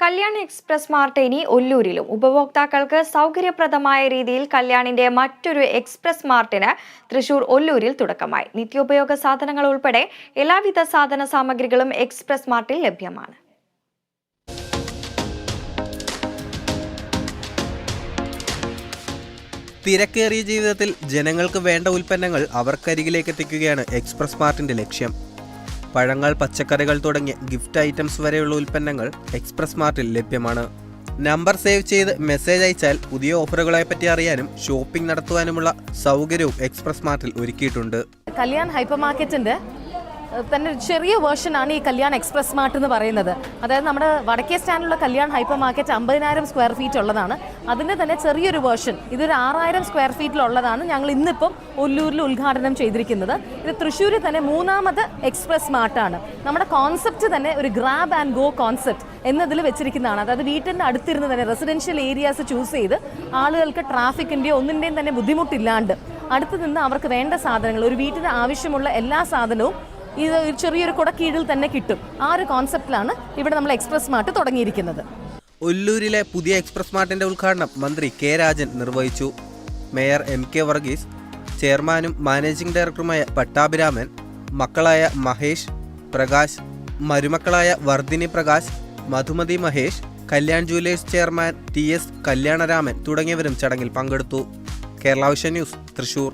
Kalyan express mart ഇനി ഒല്ലൂരിലും. ഉപഭോക്താക്കൾക്ക് സൗകര്യപ്രദമായ രീതിയിൽ കല്യാണിന്റെ മറ്റൊരു എക്സ്പ്രസ് മാർട്ടിന് തൃശൂർ ഒല്ലൂരിൽ തുടക്കമായി. നിത്യോപയോഗ സാധനങ്ങൾ ഉൾപ്പെടെ എല്ലാവിധ സാധന സാമഗ്രികളും എക്സ്പ്രസ് മാർട്ടിൽ ലഭ്യമാണ്. തിരക്കേറിയ ജീവിതത്തിൽ ജനങ്ങൾക്ക് വേണ്ട ഉൽപ്പന്നങ്ങൾ അവർക്കരികിലേക്ക് എത്തിക്കുകയാണ് എക്സ്പ്രസ് മാർട്ടിന്റെ ലക്ഷ്യം. പഴങ്ങൾ പച്ചക്കറികൾ തുടങ്ങിയ ഗിഫ്റ്റ് ഐറ്റംസ് വരെയുള്ള ഉൽപ്പന്നങ്ങൾ എക്സ്പ്രസ് മാർട്ടിൽ ലഭ്യമാണ്. നമ്പർ സേവ് ചെയ്ത് മെസ്സേജ് അയച്ചാൽ പുതിയ ഓഫറുകളെ പറ്റി അറിയാനും ഷോപ്പിംഗ് നടത്തുവാനുമുള്ള സൗകര്യവും എക്സ്പ്രസ് മാർട്ടിൽ ഒരുക്കിയിട്ടുണ്ട്. കല്യാൺ ഹൈപ്പർ മാർക്കറ്റിന്റെ തന്നെ ചെറിയ വേർഷനാണ് ഈ കല്യാൺ എക്സ്പ്രസ് മാർട്ട് എന്ന് പറയുന്നത്. അതായത് നമ്മുടെ വടക്കേ സ്റ്റാൻഡിലുള്ള കല്യാൺ ഹൈപ്പർ മാർക്കറ്റ് അമ്പതിനായിരം സ്ക്വയർ ഫീറ്റ് ഉള്ളതാണ്. അതിന്റെ തന്നെ ചെറിയൊരു വേർഷൻ ഇതൊരു ആറായിരം സ്ക്വയർ ഫീറ്റിലുള്ളതാണ് ഞങ്ങൾ ഇന്നിപ്പം ഒല്ലൂരിൽ ഉദ്ഘാടനം ചെയ്തിരിക്കുന്നത്. ഇത് തൃശ്ശൂരിൽ തന്നെ മൂന്നാമത് എക്സ്പ്രസ് മാർട്ടാണ് നമ്മുടെ കോൺസെപ്റ്റ് തന്നെ ഒരു ഗ്രാബ് ആൻഡ് ഗോ കോൺസെപ്റ്റ് എന്നതിൽ വെച്ചിരിക്കുന്നതാണ്. അതായത് വീട്ടിന്റെ അടുത്തിരുന്ന് തന്നെ റെസിഡൻഷ്യൽ ഏരിയാസ് ചൂസ് ചെയ്ത് ആളുകൾക്ക് ട്രാഫിക്കിന്റെയോ ഒന്നിന്റെയും തന്നെ ബുദ്ധിമുട്ടില്ലാണ്ട് അടുത്ത് നിന്ന് അവർക്ക് വേണ്ട സാധനങ്ങൾ ഒരു വീട്ടിന് ആവശ്യമുള്ള എല്ലാ സാധനവും ഇത് ചെറിയൊരു കുടക്കീഴിൽ തന്നെ കിട്ടും. ആ ഒരു കോൺസെപ്റ്റിലാണ് ഇവിടെ നമ്മൾ എക്സ്പ്രസ് മാർട്ട് തുടങ്ങിയിരിക്കുന്നത്. ഒല്ലൂരിലെ പുതിയ എക്സ്പ്രസ് മാർട്ടിന്റെ ഉദ്ഘാടനം മന്ത്രി കെ രാജൻ നിർവഹിച്ചു. മേയർ എം കെ വർഗീസ് ചെയർമാനും മാനേജിംഗ് ഡയറക്ടറുമായ പട്ടാഭിരാമൻ മക്കളായ Mahesh Prakash മരുമക്കളായ Vardhini Prakash Madhumathi Mahesh Kalyan jewellers chairman T S Kalyanaraman തുടങ്ങിയവരും ചടങ്ങിൽ പങ്കെടുത്തു. കേരള ന്യൂസ് തൃശൂർ.